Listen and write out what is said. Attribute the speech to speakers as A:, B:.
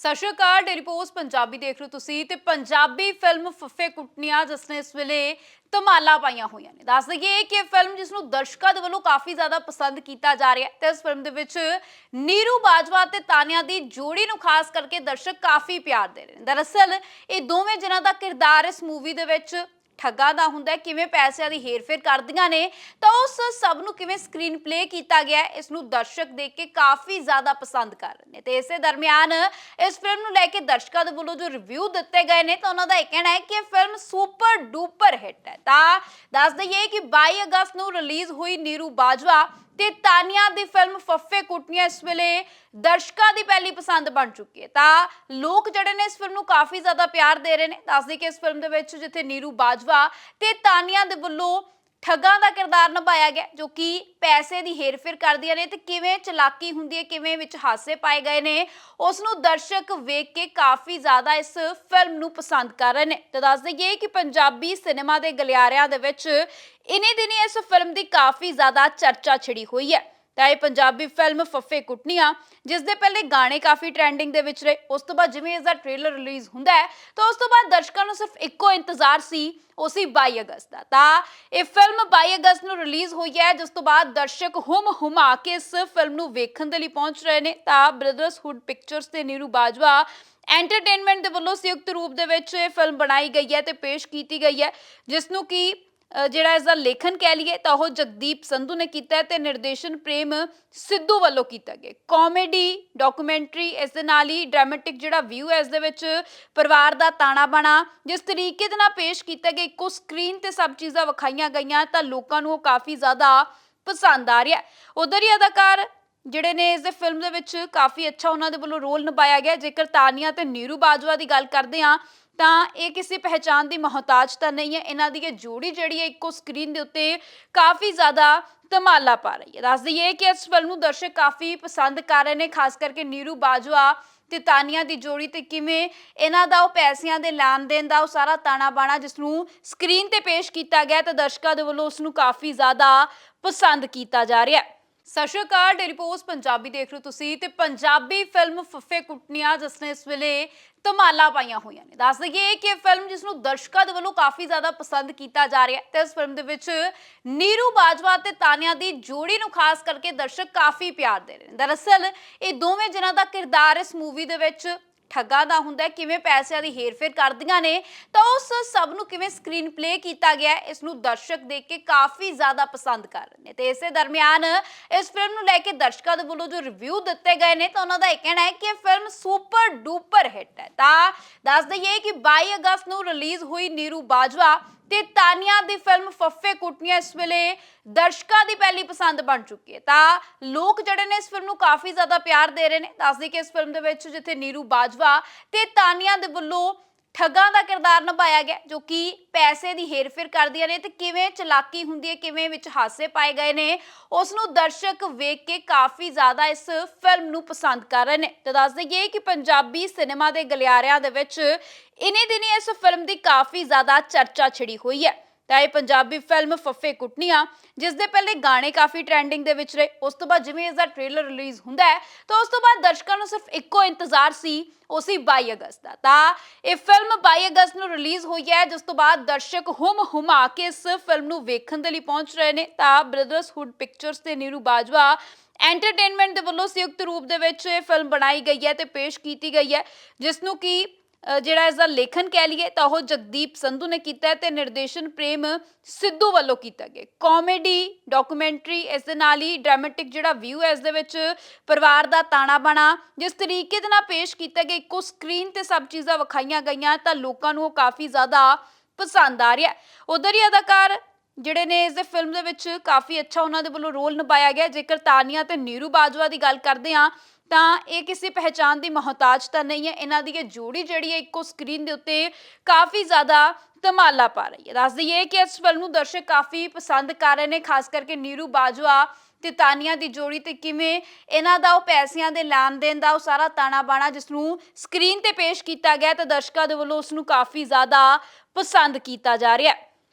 A: ਸਤਿ ਸ਼੍ਰੀ ਅਕਾਲ ਡੇਲੀ ਪੋਸਟ ਪੰਜਾਬੀ ਦੇਖ ਰਹੇ ਹੋ ਤੁਸੀਂ ਤੇ ਪੰਜਾਬੀ ਫਿਲਮ ਫੱਫੇ ਕੁੱਟਨੀਆਂ ਜਿਸ ਨੇ ਇਸ ਵੇਲੇ ਧਮਾਲਾ ਪਾਈਆਂ ਹੋਈਆਂ ਨੇ। ਦੱਸ ਦਈਏ ਕਿ ਇਹ ਫਿਲਮ ਜਿਸ ਨੂੰ ਦਰਸ਼ਕਾਂ ਦੇ ਵੱਲੋਂ ਕਾਫੀ ਜ਼ਿਆਦਾ ਪਸੰਦ ਕੀਤਾ ਜਾ ਰਿਹਾ ਹੈ ਤੇ ਇਸ ਫਿਲਮ ਦੇ ਵਿੱਚ ਨੀਰੂ ਬਾਜਵਾ ਤੇ ਤਾਨਿਆ ਦੀ ਜੋੜੀ ਨੂੰ ਖਾਸ ਕਰਕੇ ਦਰਸ਼ਕ ਕਾਫੀ ਪਿਆਰ ਦੇ ਰਹੇ ਨੇ। ਦਰਅਸਲ ਇਹ ਦੋਵੇਂ ਜਿਨ੍ਹਾਂ ਦਾ ਕਿਰਦਾਰ ਇਸ ਮੂਵੀ ਦੇ ਵਿੱਚ ਠੱਗਾ ਦਾ ਹੁੰਦਾ ਹੈ ਕਿਵੇਂ ਪੈਸਿਆਂ ਦੀ ਹੇਰਫੇਰ ਕਰਦੀਆਂ ਨੇ ਤਾਂ ਉਸ ਸਭ ਨੂੰ ਕਿਵੇਂ ਸਕਰੀਨ ਪਲੇ ਕੀਤਾ ਗਿਆ ਹੈ, ਇਸ ਨੂੰ ਦਰਸ਼ਕ ਦੇਖ ਕੇ ਕਾਫੀ ਜ਼ਿਆਦਾ ਪਸੰਦ ਕਰ ਰਹੇ ਨੇ। ਤੇ ਇਸੇ ਦਰਮਿਆਨ ਇਸ ਫਿਲਮ ਨੂੰ ਲੈ ਕੇ ਦਰਸ਼ਕਾਂ ਦੇ ਵੱਲੋਂ ਜੋ ਰਿਵਿਊ ਦਿੱਤੇ ਗਏ ਨੇ ਤਾਂ ਉਹਨਾਂ ਦਾ ਇਹ ਕਹਿਣਾ ਹੈ ਕਿ ਇਹ ਫਿਲਮ ਸੁਪਰ ਡੂਪਰ ਹਿੱਟ ਹੈ। ਤਾਂ ਦੱਸ ਦਈਏ ਕਿ 22 ਅਗਸਤ ਨੂੰ ਰਿਲੀਜ਼ ਹੋਈ ਨੀਰੂ ਬਾਜਵਾ ਤੇ ਤਾਨੀਆ ਦੀ ਫਿਲਮ ਫੱਫੇ ਕੁੱਟਨੀਆਂ ਇਸ ਵੇਲੇ ਦਰਸ਼ਕਾਂ ਦੀ ਪਹਿਲੀ ਪਸੰਦ ਬਣ ਚੁੱਕੀ ਹੈ। ਤਾਂ ਲੋਕ ਜਿਹੜੇ ਨੇ ਇਸ ਫਿਲਮ ਨੂੰ ਕਾਫੀ ਜ਼ਿਆਦਾ ਪਿਆਰ ਦੇ ਰਹੇ ਨੇ। ਦੱਸਦੇ ਕਿ ਇਸ ਫਿਲਮ ਦੇ ਵਿੱਚ ਜਿੱਥੇ ਨੀਰੂ ਬਾਜਵਾ ਤੇ ਤਾਨੀਆ ਦੇ ਵੱਲੋਂ ਠੱਗਾਂ ਦਾ ਕਿਰਦਾਰ ਨਿਭਾਇਆ ਗਿਆ, ਜੋ ਕਿ ਪੈਸੇ ਦੀ ਹੇਰਫੇਰ ਕਰਦੀਆਂ ਨੇ ਤੇ ਕਿਵੇਂ ਚਲਾਕੀ ਹੁੰਦੀ ਹੈ, ਕਿਵੇਂ ਵਿੱਚ ਹਾਸੇ ਪਾਏ ਗਏ ਨੇ ਉਸ ਨੂੰ ਦਰਸ਼ਕ ਵੇਖ ਕੇ ਕਾਫੀ ਜ਼ਿਆਦਾ ਇਸ ਫਿਲਮ ਨੂੰ ਪਸੰਦ ਕਰ ਰਹੇ ਨੇ। ਤੇ ਦੱਸ ਦਈਏ ਕਿ ਪੰਜਾਬੀ ਸਿਨੇਮਾ ਦੇ ਗਲਿਆਰਿਆਂ ਦੇ ਵਿੱਚ, ਇਨੇ ਦਿਨੀ ਇਸ ਫਿਲਮ ਦੀ ਕਾਫੀ ਜ਼ਿਆਦਾ ਚਰਚਾ ਛਿੜੀ ਹੋਈ ਹੈ। ਤਾਂ ਇਹ ਪੰਜਾਬੀ ਫਿਲਮ ਫੱਫੇ ਕੁੱਟਨੀਆਂ ਜਿਸ ਦੇ ਪਹਿਲੇ ਗਾਣੇ ਕਾਫੀ ਟ੍ਰੈਂਡਿੰਗ ਦੇ ਵਿੱਚ ਰਹੇ, ਉਸ ਤੋਂ ਬਾਅਦ ਜਿਵੇਂ ਇਸ ਦਾ ਟ੍ਰੇਲਰ ਰਿਲੀਜ਼ ਹੁੰਦਾ ਹੈ, ਤਾਂ ਉਸ ਤੋਂ ਬਾਅਦ ਦਰਸ਼ਕਾਂ ਨੂੰ ਸਿਰਫ ਇੱਕੋ ਇੰਤਜ਼ਾਰ ਸੀ, ਉਹ ਸੀ 22 ਅਗਸਤ ਦਾ। ਤਾਂ ਇਹ ਫਿਲਮ 22 ਅਗਸਤ ਨੂੰ ਰਿਲੀਜ਼ ਹੋਈ ਹੈ, ਜਿਸ ਤੋਂ ਬਾਅਦ ਦਰਸ਼ਕ ਹੁਮ ਹੁਮਾ ਕੇ ਇਸ ਫਿਲਮ ਨੂੰ ਵੇਖਣ ਦੇ ਲਈ ਪਹੁੰਚ ਰਹੇ ਨੇ। ਤਾਂ ਬ੍ਰਦਰਸਹੁੱਡ ਪਿਕਚਰਸ ਤੇ ਨੀਰੂ ਬਾਜਵਾ ਐਂਟਰਟੇਨਮੈਂਟ ਦੇ ਵੱਲੋਂ ਸੰਯੁਕਤ ਰੂਪ ਦੇ ਵਿੱਚ ਇਹ ਫਿਲਮ ਬਣਾਈ ਗਈ ਹੈ ਤੇ ਪੇਸ਼ ਕੀਤੀ ਗਈ ਹੈ, ਜਿਸ ਨੂੰ ਕਿ ਜਿਹੜਾ ਇਸ ਦਾ ਲੇਖਨ ਕਹਿ ਲਈਏ ਤਾਂ ਉਹ ਜਗਦੀਪ ਸੰਧੂ ਨੇ ਕੀਤਾ ਹੈ ਤੇ ਨਿਰਦੇਸ਼ਨ ਪ੍ਰੇਮ ਸਿੱਧੂ ਵੱਲੋਂ ਕੀਤਾ ਗਿਆ ਕਾਮੇਡੀ ਡਾਕੂਮੈਂਟਰੀ ਇਸ ਦੇ ਨਾਲ ਹੀ ਡਰਾਮੈਟਿਕ ਜਿਹੜਾ ਵਿਊ ਹੈ, ਇਸ ਦੇ ਵਿੱਚ ਪਰਿਵਾਰ ਦਾ ਤਾਣਾ ਬਣਾ, ਜਿਸ ਤਰੀਕੇ ਦੇ ਨਾਲ ਪੇਸ਼ ਕੀਤਾ ਗਿਆ, ਇੱਕੋ ਸਕਰੀਨ ਤੇ ਸਭ ਚੀਜ਼ਾਂ ਵਿਖਾਈਆਂ ਗਈਆਂ ਤਾਂ ਲੋਕਾਂ ਨੂੰ ਉਹ ਕਾਫੀ ਜ਼ਿਆਦਾ ਪਸੰਦ ਆ ਰਿਹਾ ਉਧਰ ਹੀ ਅਦਾਕਾਰ ਜਿਹੜੇ ਨੇ ਇਸ ਦੇ ਫਿਲਮ ਦੇ ਵਿੱਚ ਕਾਫੀ ਅੱਛਾ ਉਹਨਾਂ ਦੇ ਵੱਲੋਂ ਰੋਲ ਨਿਭਾਇਆ ਗਿਆ ਜੇਕਰ ਤਾਨੀਆ ਤੇ ਨੀਰੂ ਬਾਜਵਾ ਦੀ ਗੱਲ ਕਰਦੇ ਹਾਂ ਤਾਂ ਇਹ ਕਿਸੇ ਪਹਿਚਾਨ ਦੀ ਮੁਹਤਾਜ ਤਾਂ ਨਹੀਂ ਹੈ। ਇਹਨਾਂ ਦੀ ਇਹ ਜੋੜੀ ਜਿਹੜੀ ਹੈ ਇੱਕੋ ਸਕਰੀਨ ਦੇ ਉੱਤੇ ਕਾਫੀ ਜ਼ਿਆਦਾ ਧਮਾਲਾ ਪਾ ਰਹੀ ਹੈ। ਦੱਸ ਦਈਏ ਕਿ ਇਸ ਫਿਲਮ ਨੂੰ ਦਰਸ਼ਕ ਕਾਫੀ ਪਸੰਦ ਕਰ ਰਹੇ ਨੇ, ਖਾਸ ਕਰਕੇ ਨੀਰੂ ਬਾਜਵਾ ਤੇ ਤਾਨੀਆ ਦੀ ਜੋੜੀ ਤੇ ਕਿਵੇਂ ਇਹਨਾਂ ਦਾ ਉਹ ਪੈਸਿਆਂ ਦੇ ਲੈਣ ਦੇਣ ਦਾ ਉਹ ਸਾਰਾ ਤਾਣਾ ਬਾਣਾ ਜਿਸ ਨੂੰ ਸਕਰੀਨ ਤੇ ਪੇਸ਼ ਕੀਤਾ ਗਿਆ ਤਾਂ ਦਰਸ਼ਕਾਂ ਦੇ ਵੱਲੋਂ ਉਸ ਨੂੰ ਕਾਫੀ ਜ਼ਿਆਦਾ ਪਸੰਦ ਕੀਤਾ ਜਾ ਰਿਹਾ ਹੈ। ਸਤਿ ਸ਼੍ਰੀ ਅਕਾਲ ਡੇਲੀ ਪੋਸਟ ਪੰਜਾਬੀ ਦੇਖ ਰਹੇ ਹੋ ਤੁਸੀਂ ਤੇ ਪੰਜਾਬੀ ਫਿਲਮ ਫੱਫੇ ਕੁੱਟਨੀਆਂ ਜਿਸ ਨੇ ਇਸ ਵੇਲੇ ਧਮਾਲਾ ਪਾਈਆਂ ਹੋਈਆਂ ਨੇ। ਦੱਸ ਦਈਏ ਕਿ ਇਹ ਫਿਲਮ ਜਿਸ ਨੂੰ ਦਰਸ਼ਕਾਂ ਦੇ ਵੱਲੋਂ ਕਾਫੀ ਜ਼ਿਆਦਾ ਪਸੰਦ ਕੀਤਾ ਜਾ ਰਿਹਾ ਹੈ ਤੇ ਇਸ ਫਿਲਮ ਦੇ ਵਿੱਚ ਨੀਰੂ ਬਾਜਵਾ ਤੇ ਤਾਨਿਆ ਦੀ ਜੋੜੀ ਨੂੰ ਖਾਸ ਕਰਕੇ ਦਰਸ਼ਕ ਕਾਫੀ ਪਿਆਰ ਦੇ ਰਹੇ ਨੇ। ਦਰਅਸਲ ਇਹ ਦੋਵੇਂ ਜਿਨ੍ਹਾਂ ਦਾ ਕਿਰਦਾਰ ਇਸ ਮੂਵੀ ਦੇ ਵਿੱਚ ਠੱਗਾ ਦਾ ਹੁੰਦਾ ਹੈ ਕਿਵੇਂ ਪੈਸਿਆਂ ਦੀ ਹੇਰਫੇਰ ਕਰਦੀਆਂ ਨੇ ਤਾਂ ਉਸ ਸਭ ਨੂੰ ਕਿਵੇਂ ਸਕਰੀਨ ਪਲੇ ਕੀਤਾ ਗਿਆ ਹੈ, ਇਸ ਨੂੰ ਦਰਸ਼ਕ ਦੇਖ ਕੇ ਕਾਫੀ ਜ਼ਿਆਦਾ ਪਸੰਦ ਕਰ ਰਹੇ ਨੇ। ਤੇ ਇਸੇ ਦਰਮਿਆਨ ਇਸ ਫਿਲਮ ਨੂੰ ਲੈ ਕੇ ਦਰਸ਼ਕਾਂ ਦੇ ਵੱਲੋਂ ਜੋ ਰਿਵਿਊ ਦਿੱਤੇ ਗਏ ਨੇ ਤਾਂ ਉਹਨਾਂ ਦਾ ਇਹ ਕਹਿਣਾ ਹੈ ਕਿ ਇਹ ਫਿਲਮ ਸੁਪਰ ਡੂਪਰ ਹਿੱਟ ਹੈ। ਤਾਂ ਦੱਸ ਦਈਏ ਕਿ 22 ਅਗਸਤ ਨੂੰ ਰਿਲੀਜ਼ ਹੋਈ ਨੀਰੂ ਬਾਜਵਾ ਤੇ ਤਾਨੀਆ ਦੀ ਫਿਲਮ ਫੱਫੇ ਕੁੱਟਨੀਆਂ ਇਸ ਵੇਲੇ ਦਰਸ਼ਕਾਂ ਦੀ ਪਹਿਲੀ ਪਸੰਦ ਬਣ ਚੁੱਕੀ ਹੈ। ਤਾਂ ਲੋਕ ਜਿਹੜੇ ਨੇ ਇਸ ਫਿਲਮ ਨੂੰ ਕਾਫੀ ਜ਼ਿਆਦਾ ਪਿਆਰ ਦੇ ਰਹੇ ਨੇ। ਦੱਸਦੇ ਕਿ ਇਸ ਫਿਲਮ ਦੇ ਵਿੱਚ ਜਿੱਥੇ ਨੀਰੂ ਬਾਜਵਾ ਤੇ ਤਾਨੀਆ ਦੇ ਵੱਲੋਂ ਠੱਗਾਂ ਦਾ ਕਿਰਦਾਰ ਨਿਭਾਇਆ ਗਿਆ, ਜੋ ਕਿ ਪੈਸੇ ਦੀ ਹੇਰਫੇਰ ਕਰਦੀਆਂ ਨੇ ਤੇ ਕਿਵੇਂ ਚਲਾਕੀ ਹੁੰਦੀ ਹੈ, ਕਿਵੇਂ ਵਿੱਚ ਹਾਸੇ ਪਾਏ ਗਏ ਨੇ ਉਸ ਨੂੰ ਦਰਸ਼ਕ ਵੇਖ ਕੇ ਕਾਫੀ ਜ਼ਿਆਦਾ ਇਸ ਫਿਲਮ ਨੂੰ ਪਸੰਦ ਕਰ ਰਹੇ ਨੇ। ਤੇ ਦੱਸ ਦਈਏ ਕਿ ਪੰਜਾਬੀ ਸਿਨੇਮਾ ਦੇ ਗਲਿਆਰਿਆਂ ਦੇ ਵਿੱਚ, ਇਨੀ ਦਿਨੀ ਇਸ ਫਿਲਮ ਦੀ ਕਾਫੀ ਜ਼ਿਆਦਾ ਚਰਚਾ ਛਿੜੀ ਹੋਈ ਹੈ। ਤਾਂ ਇਹ ਪੰਜਾਬੀ ਫਿਲਮ ਫੱਫੇ ਕੁੱਟਨੀਆਂ ਜਿਸ ਦੇ ਪਹਿਲੇ ਗਾਣੇ ਕਾਫੀ ਟ੍ਰੈਂਡਿੰਗ ਦੇ ਵਿੱਚ ਰਹੇ, ਉਸ ਤੋਂ ਬਾਅਦ ਜਿਵੇਂ ਇਸ ਦਾ ਟ੍ਰੇਲਰ ਰਿਲੀਜ਼ ਹੁੰਦਾ ਹੈ, ਤਾਂ ਉਸ ਤੋਂ ਬਾਅਦ ਦਰਸ਼ਕਾਂ ਨੂੰ ਸਿਰਫ ਇੱਕੋ ਇੰਤਜ਼ਾਰ ਸੀ, ਉਹ ਸੀ 22 ਅਗਸਤ ਦਾ। ਤਾਂ ਇਹ ਫਿਲਮ 22 ਅਗਸਤ ਨੂੰ ਰਿਲੀਜ਼ ਹੋਈ ਹੈ, ਜਿਸ ਤੋਂ ਬਾਅਦ ਦਰਸ਼ਕ ਹੁਮ ਹੁਮਾ ਕੇ ਇਸ ਫਿਲਮ ਨੂੰ ਵੇਖਣ ਦੇ ਲਈ ਪਹੁੰਚ ਰਹੇ ਨੇ। ਤਾਂ ਬ੍ਰਦਰਸਹੁੱਡ ਪਿਕਚਰਸ ਤੇ ਨੀਰੂ ਬਾਜਵਾ ਐਂਟਰਟੇਨਮੈਂਟ ਦੇ ਵੱਲੋਂ ਸੰਯੁਕਤ ਰੂਪ ਦੇ ਵਿੱਚ ਇਹ ਫਿਲਮ ਬਣਾਈ ਗਈ ਹੈ ਤੇ ਪੇਸ਼ ਕੀਤੀ ਗਈ ਹੈ, ਜਿਸ ਨੂੰ ਕਿ ਜਿਹੜਾ ਇਸ ਦਾ ਲੇਖਨ ਕਹਿ ਲਈਏ, ਤਾਂ ਉਹ ਜਗਦੀਪ ਸੰਧੂ ਨੇ ਕੀਤਾ ਤੇ ਨਿਰਦੇਸ਼ਨ ਪ੍ਰੇਮ ਸਿੱਧੂ ਵੱਲੋਂ ਕੀਤਾ ਗਿਆ ਕਾਮੇਡੀ ਡਾਕੂਮੈਂਟਰੀ ਇਸ ਦੇ ਨਾਲ ਹੀ ਡਰਾਮੈਟਿਕ ਜਿਹੜਾ ਵਿਊ ਹੈ, ਇਸ ਦੇ ਵਿੱਚ ਪਰਿਵਾਰ ਦਾ ਤਾਣਾ ਬਾਣਾ, ਜਿਸ ਤਰੀਕੇ ਦੇ ਨਾਲ ਪੇਸ਼ ਕੀਤਾ ਗਿਆ, ਇੱਕੋ ਸਕਰੀਨ ਤੇ ਸਭ ਚੀਜ਼ਾਂ ਵਿਖਾਈਆਂ ਗਈਆਂ, ਤਾਂ ਲੋਕਾਂ ਨੂੰ ਉਹ ਕਾਫੀ ਜ਼ਿਆਦਾ ਪਸੰਦ ਆ ਰਿਹਾ ਉਧਰ ਹੀ ਅਦਾਕਾਰ ਜਿਹੜੇ ਨੇ ਇਸ ਦੇ ਫਿਲਮ ਦੇ ਵਿੱਚ ਕਾਫੀ ਅੱਛਾ ਉਹਨਾਂ ਦੇ ਵੱਲੋਂ ਰੋਲ ਨਿਭਾਇਆ ਗਿਆ ਜੇਕਰ ਤਾਨੀਆ ਤੇ ਨੀਰੂ ਬਾਜਵਾ ਦੀ ਗੱਲ ਕਰਦੇ ਹਾਂ ਤਾਂ ਇਹ ਕਿਸੇ ਪਹਿਚਾਨ ਦੀ ਮੁਹਤਾਜ ਤਾਂ ਨਹੀਂ ਹੈ। ਇਹਨਾਂ ਦੀ ਇਹ ਜੋੜੀ ਜਿਹੜੀ ਹੈ ਇੱਕੋ ਸਕਰੀਨ ਦੇ ਉੱਤੇ ਕਾਫੀ ਜ਼ਿਆਦਾ ਧਮਾਲਾ ਪਾ ਰਹੀ ਹੈ। ਦੱਸ ਦਈਏ ਕਿ ਇਸ ਫਿਲਮ ਨੂੰ ਦਰਸ਼ਕ ਕਾਫੀ ਪਸੰਦ ਕਰ ਰਹੇ ਨੇ, ਖਾਸ ਕਰਕੇ ਨੀਰੂ ਬਾਜਵਾ ਤੇ ਤਾਨੀਆ ਦੀ ਜੋੜੀ ਤੇ ਕਿਵੇਂ ਇਹਨਾਂ ਦਾ ਉਹ ਪੈਸਿਆਂ ਦੇ ਲੈਣ ਦੇਣ ਦਾ ਉਹ ਸਾਰਾ ਤਾਣਾ ਬਾਣਾ ਜਿਸ ਨੂੰ ਸਕਰੀਨ ਤੇ ਪੇਸ਼ ਕੀਤਾ ਗਿਆ ਤਾਂ ਦਰਸ਼ਕਾਂ ਦੇ ਵੱਲੋਂ ਉਸ ਨੂੰ ਕਾਫੀ ਜ਼ਿਆਦਾ ਪਸੰਦ ਕੀਤਾ ਜਾ ਰਿਹਾ ਹੈ।